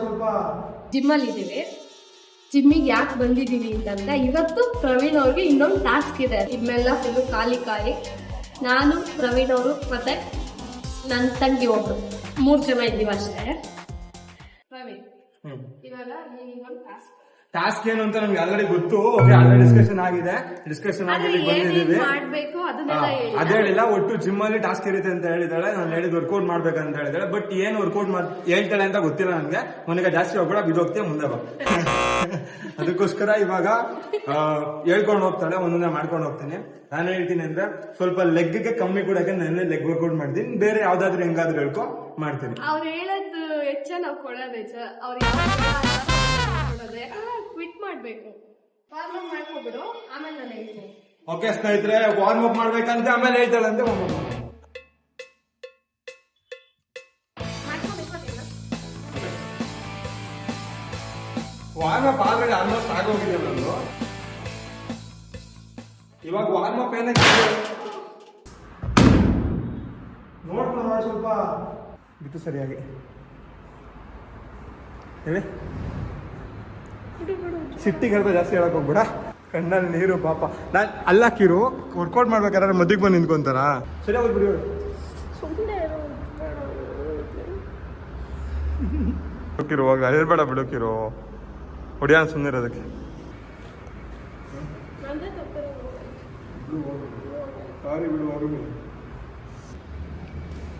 ಸ್ವಲ್ಪ ಜಿಮ್ಮಲ್ಲಿ ಇದ್ದೀವಿ ಜಿಮ್ಮಿಗೆ ಯಾಕೆ ಬಂದಿದ್ದೀವಿ ಅಂತಂದ್ರೆ ಇವತ್ತು ಪ್ರವೀಣ್ ಅವ್ರಿಗೆ ಇನ್ನೊಂದು ಟಾಸ್ಕ್ ಇದೆ. ಜಿಮ್ಮೆಲ್ಲ ಫುಲ್ಲು ಖಾಲಿ ಖಾಲಿ. ನಾನು ಪ್ರವೀಣ್ ಅವರು ಮತ್ತೆ ನನ್ನ ತಂಗಿ ಒಬ್ರು. ಮೂರು ಜನ ಇದ್ದೀವಿ ಅಷ್ಟೇ. ಪ್ರವೀಣ್ ಇವಾಗ ನೀವೊಂದು ಟಾಸ್ಕ್ ಟಾಸ್ಕ್ ಏನು ಅಂತ ನಮ್ಗೆ ಆಲ್ರೆಡಿ ಗೊತ್ತು. ಆಲ್ರೆಡಿ ಡಿಸ್ಕಷನ್ ಆಗಿದೆ. ಡಿಸ್ಕಷನ್ ಆಗಿ ಆದ್ರೆ ಇಲ್ಲಿಗೆ ಬಂದಿದ್ದೀವಿ. ಅದೇ ಹೇಳಿಲ್ಲ ಒಟ್ಟು ಜಿಮ್ ಅಲ್ಲಿ ಟಾಸ್ಕ್ ಇರುತ್ತೆ ಅಂತ ಹೇಳಿದಾಳೆ ನಾನು ಹೇಳಿದ್ ವರ್ಕೌಟ್ ಮಾಡ್ಬೇಕಂತ ಹೇಳಿದಾಳೆ ಬಟ್ ಏನ್ ವರ್ಕೌಟ್ ಮಾಡ್ ಹೇಳ್ತಾಳೆ ಅಂತ ಗೊತ್ತಿಲ್ಲ ನನಗೆ. ಮೊನ್ನೆ ಜಾಸ್ತಿ ಹೋಗ್ಬೇಡ ಬಿದ್ದೋಗ್ತೀಯ ಮುಂದೆ ಬಾ. ಅದಕ್ಕೋಸ್ಕರ ಇವಾಗ ಹೇಳ್ಕೊಂಡು ಹೋಗ್ತಾಳೆ ಒಂದೊಂದೇ ಮಾಡ್ಕೊಂಡು ಹೋಗ್ತೀನಿ. ನಾನು ಹೇಳ್ತೀನಿ ಅಂದ್ರೆ ಸ್ವಲ್ಪ ಲೆಗ್ಗೆ ಕಮ್ಮಿ ಕೊಡಕ್ಕೆ ನಾನೇ ಲೆಗ್ ವರ್ಕೌಟ್ ಮಾಡ್ತೀನಿ. ಬೇರೆ ಯಾವ್ದಾದ್ರು ಹೆಂಗಾದ್ರು ಹೇಳ್ಕೊ ಮಾಡ್ತೀನಿ. ಅವ್ರು ಹೆಚ್ಚ ನಾವು ಕೊಡೋದು ಹೆಚ್ಚ. ಅವ್ರು ಕೊಡೋದೆ ಕ್ವಿಟ್ ಮಾಡ್ಬೇಕು ಫಾರ್ಮ್ ಮಾಡ್ಕೊಬಿಡು ಆಮೇಲೆ ನಾನು ಹೇಳ್ತೀನಿ. ಓಕೆ ಸ್ನೇಹಿತರೆ ವಾರ್ಮ್ ಅಪ್ ಮಾಡ್ಬೇಕಂತ ಆಮೇಲೆ ಹೇಳ್ತಾಳಂತೆ ಮಾಡು. ಮಾಡ್ಕೊಬೇಕು ವಾರ್ಮ್ ಅಪ್ ಆಲ್ರೆಡಿ ಆಲ್ಮೋಸ್ಟ್ ಆಗೋಗಿದೆ ನಂದು. ಇವಾಗ ವಾರ್ಮ್ ಅಪ್ ಏನಕ್ಕೆ ನೋಡ್ಕೊಂಡು ನೋಡಿ ಸ್ವಲ್ಪ. ಬಿತ್ತು ಸರಿಯಾಗಿ. ಹೇಳಿ. ಸಿಟ್ಟಿಗೆ ಅರ್ಧ ಜಾಸ್ತಿ ಹೇಳಕ್ ಹೋಗ್ಬೇಡ. ಕಣ್ಣಲ್ಲಿ ನೀರು ಪಾಪ. ನಾನು ಅಲ್ಲಾಕಿರು ವರ್ಕೌಟ್ ಮಾಡ್ಬೇಕಾದ್ರೆ ಮದ್ದಿಗೆ ಬಂದು ನಿಂತ್ಕೊಂತಾರ? ಸರಿ ಹೋಗ್ಬಿಡಿ ಬಿಡಿ. ಬಿಡೋಕಿರು ಹೇಳ್ಬೇಡ ಬಿಡುಕಿರು ಹೊಡಿಯಾನ ಸುಮ್ಮನೆ ಇರೋದಕ್ಕೆ.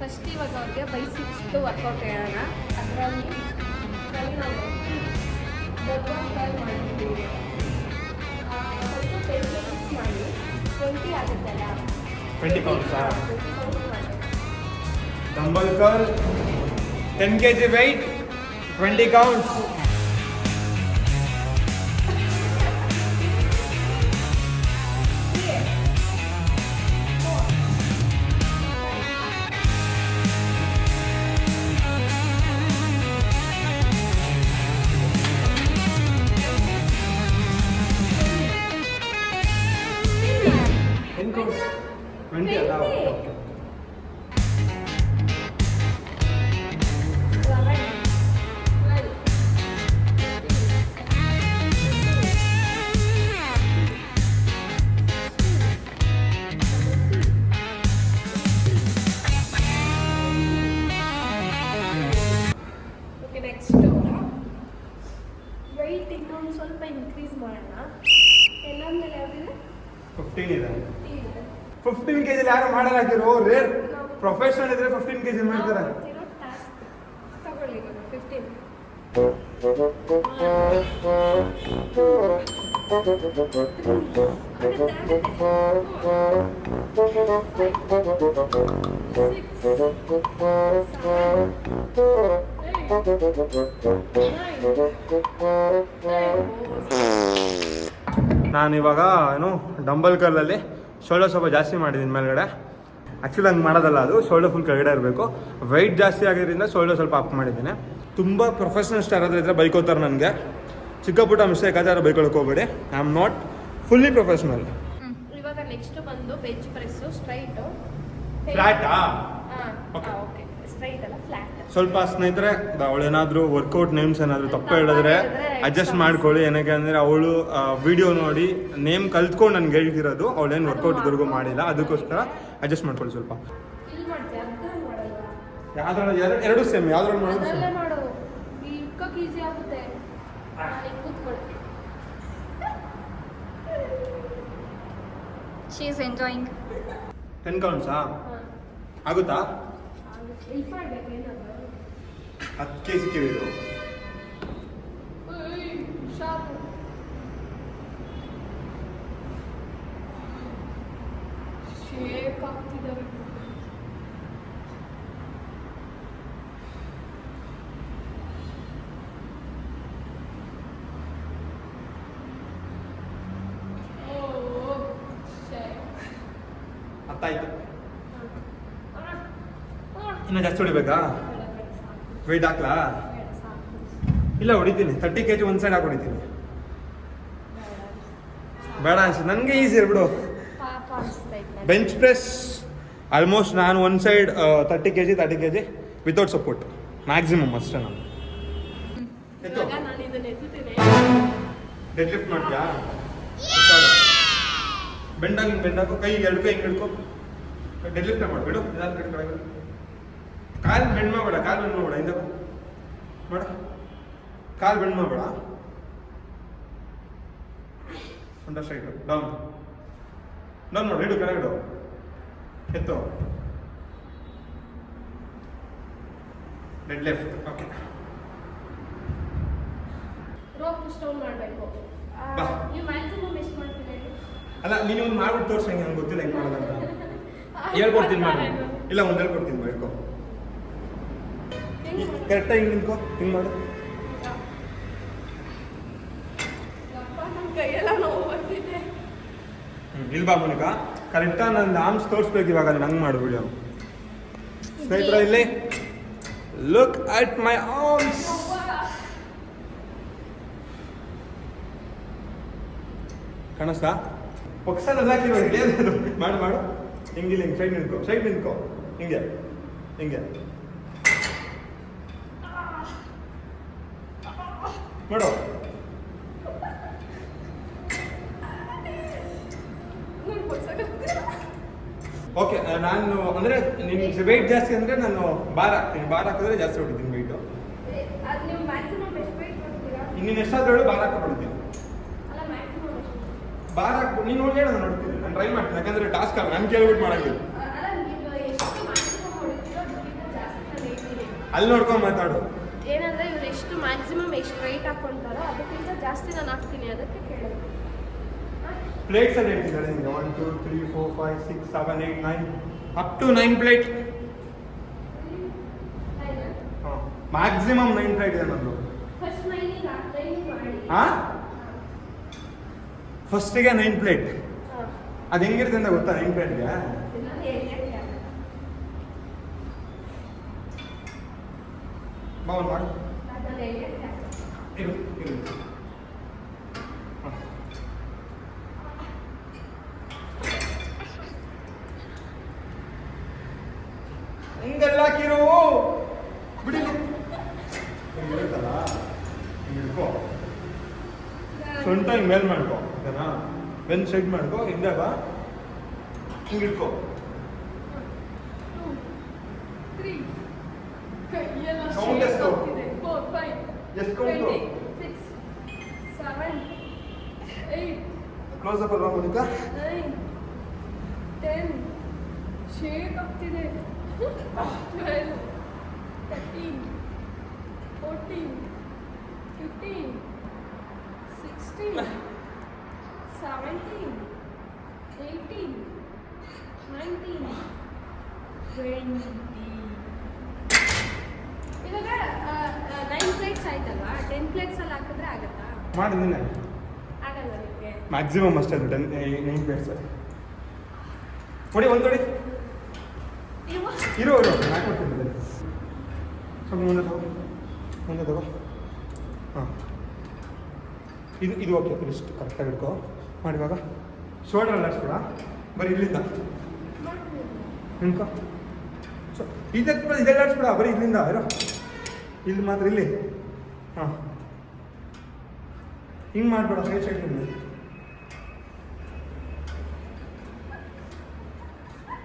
ಫಸ್ಟ್ ಇವಾಗ ಅವ್ರಿಗೆ ಬೈಸಿಕ್ಸ್ದು ವರ್ಕೌಟ್ ಹೇಳೋಣ. ಅದರಲ್ಲಿ ಮಾಡಿದ್ದೀವಿ ಸ್ವಲ್ಪ ಟೆನ್ ಮಿನಿಟ್ಸ್ ಮಾಡಿ ಟ್ವೆಂಟಿ ಆಗುತ್ತಲ್ಲ ಟ್ವೆಂಟಿ ಕೌಂಟ್ಸಾ 20 ಕೆ ಜಿ ಯಾರು ಮಾಡಲ್ಲ ಹಾಕಿರೋ ರೇರ್ ಪ್ರೊಫೆಷನಲ್ ಇದ್ರೆ ಫಿಫ್ಟೀನ್ ಕೆಜಿ ಮಾಡ್ತಾರೆ. ನಾನಿವಾಗ ತಗೊಳ್ಳಿ ನಾನು ಇವಾಗ ಏನು ಡಂಬಲ್ ಕರ್ಲಲ್ಲಿ ಶೋಲ್ಡರ್ ಸ್ವಲ್ಪ ಜಾಸ್ತಿ ಮಾಡಿದ್ದೀನಿ ಮೇಲ್ಗಡೆ. ಆ್ಯಕ್ಚುಲಿ ಹಂಗೆ ಮಾಡೋದಲ್ಲ ಅದು ಶೋಲ್ಡರ್ ಫುಲ್ ಕೆಳಗಡೆ ಇರಬೇಕು. ವೆಯ್ಟ್ ಜಾಸ್ತಿ ಆಗಿರೋದ್ರಿಂದ ಶೋಲ್ಡರ್ ಸ್ವಲ್ಪ ಅಪ್ ಮಾಡಿದ್ದೀನಿ. ತುಂಬ ಪ್ರೊಫೆಷನಲ್ ಸ್ಟಾರ್ ಆದ್ರೆ ಇದ್ರೆ ಬೈಕೋತಾರೆ ನನಗೆ. ಚಿಕ್ಕ ಪುಟ್ಟ ಮಿಸ್ಟೇಕ್ ಆದರೆ ಬೈಕೊಳಕ್ಕೆ ಹೋಗ್ಬೇಡಿ. I am not fully professional ಇವಾಗ ನೆಕ್ಸ್ಟ್ ಬಂದು bench press straight flat okay okay straight ಅಲ್ಲ ಫ್ಲಾಟ್ ಸ್ವಲ್ಪ ಸ್ನೇಹಿತರೆ ಅವಳು ಏನಾದರೂ ವರ್ಕೌಟ್ ನೇಮ್ಸ್ ಏನಾದರೂ ತಪ್ಪು ಹೇಳಿದ್ರೆ ಅಡ್ಜಸ್ಟ್ ಮಾಡ್ಕೊಳ್ಳಿ. ಏನಕ್ಕೆ ಅಂದರೆ ಅವಳು ವಿಡಿಯೋ ನೋಡಿ ನೇಮ್ ಕಲ್ತ್ಕೊಂಡು ನನ್ಗೆ ಹೇಳ್ತಿರೋದು ಅವಳೇನು ವರ್ಕೌಟ್ ಇದ್ರಿಗೂ ಮಾಡಿಲ್ಲ ಅದಕ್ಕೋಸ್ಕರ ಅಡ್ಜಸ್ಟ್ ಮಾಡ್ಕೊಳ್ಳಿ ಸ್ವಲ್ಪ. ಎರಡು ಸೇಮ್ ಯಾವ್ದ್ರಲ್ಲಿ ಮಾಡೋದು. ಟೆನ್ ಕೌಂಟ್ಸಾ ಹಾಂ. ಆಗುತ್ತಾ? ಹೆಲ್ಪ್ ಮಾಡ್ಬೇಕು ಏನಾದ್ರು ಹತ್ತು ಕೆ ಜಿ ಕಿವಿದು ಶಾರ್ಪ್ ಶೇಕ್ ಆಗ್ತಿದ್ದಾರೆ ಹತ್ತಾಯ್ತು ಇನ್ನು ಜಾಸ್ತಿ ಹೊಡಿಬೇಕಾ ವೆಯ್ಟ್ ಹಾಕ್ಲಾ ಇಲ್ಲ ಹೊಡಿತೀನಿ. ತರ್ಟಿ ಕೆ ಜಿ ಒಂದು ಸೈಡ್ ಹಾಕಿ ಹೊಡಿತೀನಿ. ಬೇಡ ಅನ್ಸುತ್ತೆ. ನನಗೆ ಈಸಿ ಅನಿಸ್ತೈತೆ ಬೆಂಚ್ ಪ್ರೆಸ್ ಆಲ್ಮೋಸ್ಟ್ ನಾನು one side thirty K G thirty K G without support maximum ಅಷ್ಟೇ ನಾನು. ಡೆಡ್ ಲಿಫ್ಟ್ ಮಾಡ್ತೀಯಾ? ಬೆಂಡಾಗಿ ಬೆಂಡಾಗು ಕೈ ಎರಡು ಕೈ ಹಿಂಗೆ ಹಿಡ್ಕೊ. Dead lift ಮಾಡ್ಬಿಡು. ನಿಧಾನ ಕಡೆ ಕೆಳಗೆ ಕಾಲು ಬೆಂಡ್ ಮಾಡಬೇಡ ಕಾಲು ಬೆಂಡ್ ಮಾಡಬೇಡ ಇಂದ ಮಾಡ ಮಾಡು. ಕಾಲು ಬೆಂಡ್ ಮಾಡಬೇಡ. Under straight down. ಡೌನ್ ಮಾಡು ಹಿಡು ಕೆಳಗೆ ಇಡು. ಎತ್ತು. Dead lift okay rope stone ಮಾಡಬೇಕು. ಬಾ. ನೀವು ಮ್ಯಾಕ್ಸಿಮಮ್ ಎಷ್ಟು ಮಾಡ್ತೀರಾ ಅಲ್ಲ ನೀನು ಒಂದು ಮಾಡ್ಬಿಟ್ಟು ತೋರ್ಸಂಗೆ ನನಗೆ ನಂಗೆ ಗೊತ್ತಿಲ್ಲ ಹೆಂಗೆ ಮಾಡೋದಂತ ಹೇಳ್ಕೊಡ್ತೀನಿ ಮಾಡಿ. ಇಲ್ಲ ಒಂದು ಹೇಳ್ಕೊಡ್ತೀನಿ ಮಾಡ್ಕೊ ಕರೆಕ್ಟಾಗಿ ಹಿಂಗೆ ನಿಂತ್ಕೋ ಹಿಂಗೆ ಮಾಡು. ಇಲ್ಲಿ ಬಾ ಮುನಿಕ. ಕರೆಕ್ಟಾಗಿ ನನ್ನ ಆರ್ಮ್ಸ್ ತೋರಿಸ್ಬೇಕು ಇವಾಗ ನೀನು ಹಂಗೆ ಮಾಡು ವಿಡಿಯೋ ಸ್ನೇಹಿತರ ಇಲ್ಲಿ ಲುಕ್ ಅಟ್ ಮೈ ಆರ್ಮ್ಸ್ ಕಾಣಿಸ್ತಾ? ಪಕ್ಷ ಏನಿದು ಮಾಡು ಮಾಡು. ಹಿಂಗಿಲ್ಲ ಹಿಂಗೆ ಸೈಡ್ ನಿಂತ್ಕೋ ಸೈಡ್ ನಿಂತ್ಕೋ. ಹಿಂಗೆ ಹಿಂಗೆ. ಮಾಡು ಓಕೆ ನಾನು ಅಂದ್ರೆ ನಿಮ್ಗೆ ವೆಯ್ಟ್ ಜಾಸ್ತಿ ಅಂದ್ರೆ ನಾನು ಬಾರ್ ಹಾಕ್ತೀನಿ. ಬಾರ್ ಹಾಕಿದ್ರೆ ಜಾಸ್ತಿ ಹೊಡಿತೀನಿ ವೆಯ್ಟು ನೀನು ಎಷ್ಟಾದ್ರೂ ಹೇಳು ಬಾರ್ ಹಾಕೊಂಡ್ಬಿಡ್ತೀನಿ ಬಾರ್ ಹಾಕ್ಬಿಟ್ಟು ನೀನು ನೋಡಿ ಹೇಳ ನಾನು ನೋಡ್ತೀನಿ. ನಾನು ಟ್ರೈ ಮಾಡ್ತೀನಿ. ಯಾಕಂದ್ರೆ ಟಾಸ್ಕ್ ಅಲ್ಲ. ನಾನು ಕೇಳ್ಬಿಟ್ಟು ಮಾಡಂಗಿಲ್ಲ. ಅಲ್ಲಿ ನೋಡ್ಕೊಂಡು ಮಾತಾಡು. ಏನಂದ್ರೆ ಇವ್ರು ಎಷ್ಟು ಮ್ಯಾಕ್ಸಿಮಮ್ ಎಷ್ಟು ವೆಯ್ಟ್ ಹಾಕೊಂತಾರೋ ಅದಕ್ಕಿಂತ ಜಾಸ್ತಿ ನಾನು ಹಾಕ್ತೀನಿ ಅದಕ್ಕೆ ಕೇಳಿದ್ರು ಪ್ಲೇಟ್ಸ್ ಅಲ್ಲಿ ಹೇಳ್ತಿದ್ದಾರೆ ನಿಮಗೆ. One two three four five six seven eight nine up to nine plate maximum nine plate ಇದೆ ನಂದು ಹಾ? ಫಸ್ಟಿಗೆ ನೈನ್ ಪ್ಲೇಟ್ ಅದು ಹೆಂಗಿರುತ್ತೆ ಅಂತ ಗೊತ್ತಾ ನೈನ್ ಪ್ಲೇಟ್ಗೆ ಇನ್ನೊಂದು ಎಣ್ಣೆ ಬಾವಲ್ ಮಾಡಿ ಇರು ಇರು ಹ. ಕಿರು. ಹಾಕಿರು ಬಿಡಿ ಹಿಂಗಿರುತ್ತಲ್ಲ ಹಿಂಗೆ ಹಿಡ್ಕೋ ಸೊಂಟ ಹಿಂಗೆ ಮೇಲ್ ಮಾಡ್ಕೋ ಓಕೆನಾ? ಬೆನ್ ಸೈಡ್ ಮಾಡ್ಕೋ ಹಿಂದೆ ಬಾ. ಹಿಂಗೆ ಇಟ್ಕೋ. ತ್ರೀ ಕೈಯೆಲ್ಲ Count ಎಷ್ಟು? ಫೋರ್ ಫೈವ್ ಎಷ್ಟು count six seven eight close up ಅಲ್ವಾ ಮೋನಿಕಾ ನೈನ್ ಟೆನ್ ಶೇಕ್ ಆಗ್ತಿದೆ twelve thirteen fourteen fifteen sixteen seventeen eighteen nineteen twenty ಇವಾಗ ನೈನ್ ಪ್ಲೇಟ್ಸ್ ಆಯ್ತಲ್ವಾ? ಟೆನ್ ಪ್ಲೇಟ್ಸಲ್ಲಿ ಹಾಕಿದ್ರೆ ಆಗತ್ತಾ? ಮಾಡಿ ನೀನೆ ಆಗಲ್ಲ ನಿಮಗೆ? ಮ್ಯಾಕ್ಸಿಮಮ್ ಅಷ್ಟೇ ಅದು ಟೆನ್ ನೈನ್ ಪ್ಲೇಟ್ಸ್ ಕೊಡಿ ಒಂದು ನೋಡಿ ಇರೋ ಇರೋ. ನಾಲ್ಕು ಕೊಡ್ತೀನಿ ಸ್ವಲ್ಪ ಮುಂದೆ ತಗೋ. ಮುಂದೆ ತಗೋ. ಹಾಂ. ಇದು ಇದು ಓಕೆ ಇಷ್ಟು ಕರೆಕ್ಟಾಗಿ ಇಟ್ಕೋ. ಮಾಡಿವಾಗ? ಶೋಲ್ಡರ್ ಅಲ್ಲ ಕೂಡ ಬರೀ ಇಲ್ಲಿಂದ. ನಿಂತ್ಕೋ. ಸೊ ಇದಕ್ಕೆ ಇದೆಲ್ಲ ಕೂಡ ಬರೀ ಇಲ್ಲಿಂದ ಇರೋ. ಇಲ್ಲಿ ಮಾತ್ರ ಇಲ್ಲಿ? ಹಾಂ. ಹಿಂಗೆ ಮಾಡಬೇಡ ಸೈಡ್ ಸೈಡ್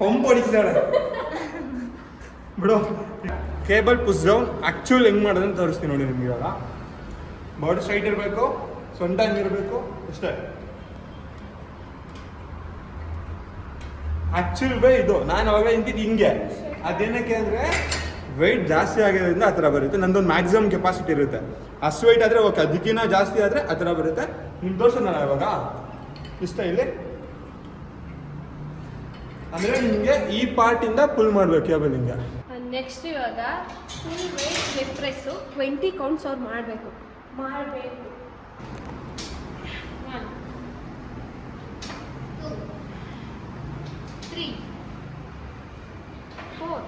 ಪಂಪ್ ಹೊಡಿತಿದ್ದಾಳೆ. ಬಿಡು. ಕೇಬಲ್ ಪುಸ್ ಡೌನ್ ಆ್ಯಕ್ಚುಲ್ ಹೆಂಗೆ ಅಂತ ತೋರಿಸ್ತೀನಿ ನೋಡಿ ನಿಮ್ಗೆ ಇವಾಗ. ಬಾಡಿ ಸ್ಟ್ರೈಟ್ ಇರಬೇಕು ಸೊಂಟ ಹಂಗಿರಬೇಕು ಅಷ್ಟೇ. ಆ್ಯಕ್ಚುಲ್ ವೇ ಇದು. ನಾನು ಅವಾಗ ನಿಂತಿದ್ದು ಹಿಂಗೆ. ಅದೇನಕ್ಕೆ ಅಂದರೆ ವೆಯ್ಟ್ ಜಾಸ್ತಿ ಆಗಿರೋದ್ರಿಂದ ಆ ಥರ ಬರುತ್ತೆ. ನಂದೊಂದು ಮ್ಯಾಕ್ಸಿಮಮ್ ಕೆಪಾಸಿಟಿ ಇರುತ್ತೆ. ಅಷ್ಟು ವೆಯ್ಟ್ ಆದರೆ ಓಕೆ ಅದಕ್ಕಿಂತ ಜಾಸ್ತಿ ಆದರೆ ಆ ಥರ ಬರುತ್ತೆ. ನಿಮ್ಗೆ ನಾನು ಇವಾಗ? ಇಷ್ಟ ಇಲ್ಲಿ ಅಂದರೆ ನಿಮಗೆ ಈ ಪಾರ್ಟಿಂದ ಪುಲ್ ಮಾಡಬೇಕು ಕೇಬಲ್ ನಿಮಗೆ? ನೆಕ್ಸ್ಟ್ ಇವಾಗ full weight leg press twenty counts ಅವ್ರು ಮಾಡಬೇಕು. ಮಾಡಬೇಕು. One two three four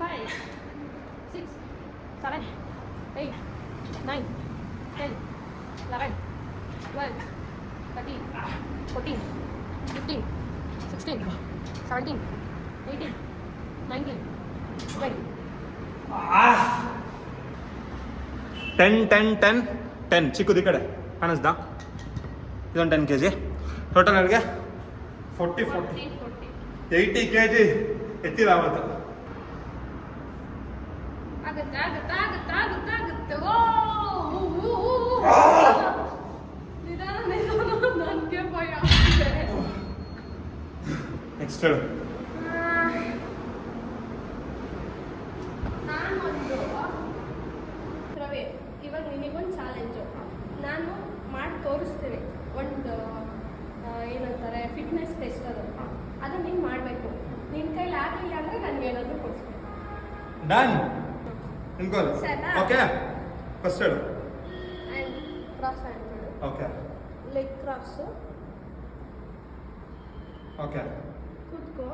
five six seven eight nine ten eleven twelve thirteen fourteen fifteen sixteen seventeen eighteen nineteen twenty ten ten ten ten ಚಿಕ್ಕದು ಈ ಕಡೆ ಕಾಣಿಸ್ದಾ ಇದೊಂದು ten K G total ಅಲ್ಲಿಗೆ forty forty eighty K G ಎತ್ತಿಲ್ಲ ಅವತ್ತು ಆಗುತ್ತೆ ಆಗುತ್ತೆ ಆಗುತ್ತೆ ಆಗುತ್ತೆ ಆಗುತ್ತೆ ಓ ಊ, ಊ, ಊ, ಊ. ನಿಧಾನ ನಿಧಾನ ನನಗೆ ಭಯ ಆಗ್ತಿದೆ ನೆಕ್ಸ್ಟ್ ಹೇಳು. ನಾನು ಒಂದು ರವಿ. ಇವಾಗ ನಿನಗೊಂದು ಚಾಲೆಂಜು ನಾನು ಮಾಡಿ ತೋರಿಸ್ತೀನಿ. ಒಂದು ಏನಂತಾರೆ ಫಿಟ್ನೆಸ್ ಟೆಸ್ಟ್ ಅದು. ಅದನ್ನ ನೀನು ಮಾಡಬೇಕು. ನಿನ್ನ ಕೈಲಿ ಆಗಲಿಲ್ಲ ಅಂದರೆ ನನಗೆ ಏನಾದರೂ ಕೊಡಿಸ್ಬೇಕು ಡನ್ ನಿಮ್ಗೋಲ್ ಸರಿನಾ? ಓಕೆ ಫಸ್ಟ್ ಹೇಳು. And cross hand okay leg cross okay ಕೂತ್ಕೋ.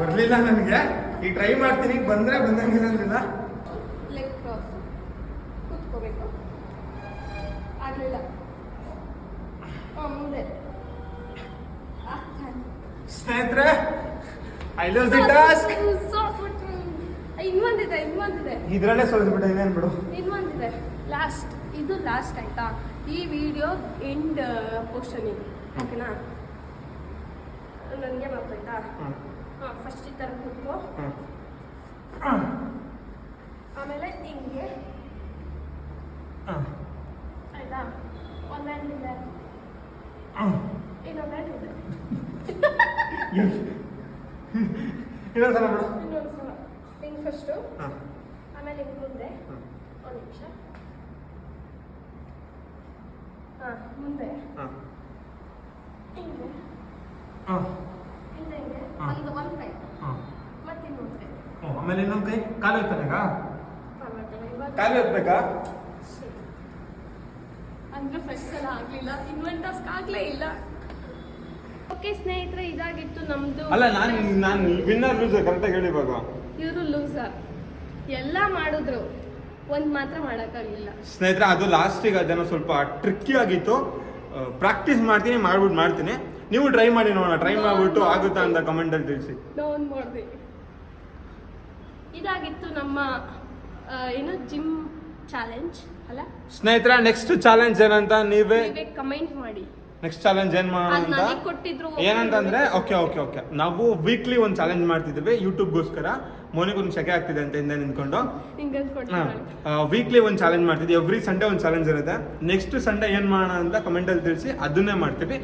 ಬರ್ಲಿಲ್ಲ ನನಗೆ. ಈಗ ಟ್ರೈ ಮಾಡ್ತೀನಿ ಬಂದ್ರೆ ಬಂದಂಗಿಲ್ಲ ಅಂದ್ರಿಲ್ಲ? Leg cross ಕೂತ್ಕೋಬೇಕು. ಆಗಲಿಲ್ಲ. ಮುಂದೆ. ಸ್ನೇಹಿತರೆ ಐ ಲವ್ ದಿ ಟಾಸ್ಕ್. ಇನ್ನೊಂದಿದೆ ಇನ್ನೊಂದಿದೆ ಇದ್ರಲ್ಲೇ ಸೋಲ್ಸ್ಬಿಟ್ಟೆ ಇನ್ನೇನು ಬಿಡು. ಇನ್ನೊಂದಿದೆ ಲಾಸ್ಟ್ ಇದು ಲಾಸ್ಟ್ ಆಯ್ತಾ? ಈ ವಿಡಿಯೋ ಎಂಡ್ ಪೋರ್ಷನ್ ಇದು. ಓಕೆನಾ ನನಗೆ ಹಾಂ ಫಸ್ಟ್ ಈ ಥರ ಕೂತ್ಕೋ. ಹಾಂ ಆಮೇಲೆ ಹಿಂಗೆ. ಹಾಂ ಆಯ್ತಾ? ಒಂದು ಹ್ಯಾಂಡ್ ಇದೆ ಹಾಂ ಇನ್ನೊಂದು ಹ್ಯಾಂಡ್ ಇದೆ ಇನ್ನೊಂದ್ಸಲ ಬಿಡು ಇನ್ನೊಂದು ಸಲ ಹಿಂಗೆ ಫಸ್ಟು ಹಾಂ ಆಮೇಲೆ ಹಿಂಗೆ ಮುಂದೆ ಹಾಂ ಒಂದು ನಿಮಿಷ ಹಾಂ ಮುಂದೆ ಹಾಂ ಹಿಂಗೆ ಹಾಂ ಹಿಂದೆ ಹಿಂಗೆ ಹಾ. ಒಂದು ಒಂದು ಕೈ ಹಾಂ ಮತ್ತೆ ಇನ್ನೊಂದು ಕೈ ಓ ಆಮೇಲೆ ಇನ್ನೊಂದು ಕೈ ಕಾಲು ಎತ್ತಬೇಕಾ ಪರವಾಗಿಲ್ಲ ಅಂದ್ರೆ ಫಸ್ಟ್ ಸಲ ಆಗಲಿಲ್ಲ. ಟಾಸ್ಕ್ ಆಗಲೇ ಇಲ್ಲ. ಓಕೆ ಸ್ನೇಹಿತರೆ ಇದಾಗಿತ್ತು ನಮ್ದು ಅಲ್ಲ ನಾನು ನಾನು ವಿನ್ನರ್ ಲೂಸರ್ ಕರೆಕ್ಟಾಗಿ ಹೇಳಿ ಇವಾಗ ಇವರು ಲೂಸರ್ ಎಲ್ಲ ಮಾಡಿದ್ರು. ಒಂದ್ ಮಾತ್ರ ಮಾಡೋಕ್ಕಾಗಲಿಲ್ಲ. ಸ್ನೇಹಿತರೆ ಅದು ಲಾಸ್ಟಿಗೆ ಅದೇನೋ ಸ್ವಲ್ಪ ಟ್ರಿಕ್ಕಿ ಆಗಿತ್ತು. ಪ್ರಾಕ್ಟೀಸ್ ಮಾಡ್ತೀನಿ ಮಾಡ್ಬಿಟ್ಟು ಮಾಡ್ತೀನಿ. ನೀವು ಟ್ರೈ ಮಾಡಿ ನೋಡೋಣ. ಟ್ರೈ ಮಾಡ್ಬಿಟ್ಟು ಆಗುತ್ತಾ ಅಂತ ಕಮೆಂಟಲ್ಲಿ ತಿಳಿಸಿ. ಡೌನ್ ಮಾಡಿದೆ ಇದಾಗಿತ್ತು ನಮ್ಮ ಏನು ಜಿಮ್ ಚಾಲೆಂಜ್ ಅಲ್ಲ? ಸ್ನೇಹಿತರೆ ನೆಕ್ಸ್ಟ್ ಚಾಲೆಂಜ್ ಏನಂತ ನೀವೇ ನೀವೇ ಕಮೆಂಟ್ ಮಾಡಿ. ನೆಕ್ಸ್ಟ್ ಚಾಲೆಂಜ್ ಏನ್ ಮಾಡೋಣ ಅದ್ ಅಂತ? ನನಗ್ ಕೊಟ್ಟಿದ್ರು ಏನಂತಂದ್ರೆ ಓಕೆ ಓಕೆ ಓಕೆ ನಾವು ವೀಕ್ಲಿ ಒಂದು ಚಾಲೆಂಜ್ ಮಾಡ್ತಿದ್ವಿ ಯೂಟ್ಯೂಬ್ಗೋಸ್ಕರ ಮೋನಿಗೊಂದು ಶಕೆ ಆಗ್ತಿದೆ ಅಂತ ಹಿಂದೆ ನಿಂತ್ಕೊಂಡು. ಹಿಂಗೆ ವೀಕ್ಲಿ ಒಂದು ಚಾಲೆಂಜ್ ಮಾಡ್ತಿದ್ವಿ. ಎವ್ರಿ ಸಂಡೇ ಒಂದು ಚಾಲೆಂಜ್ ಇರುತ್ತೆ. ನೆಕ್ಸ್ಟ್ ಸಂಡೇ ಏನ್ ಮಾಡೋಣ ಅಂತ ಕಮೆಂಟಲ್ಲಿ ತಿಳಿಸಿ ಅದನ್ನೇ ಮಾಡ್ತೀವಿ.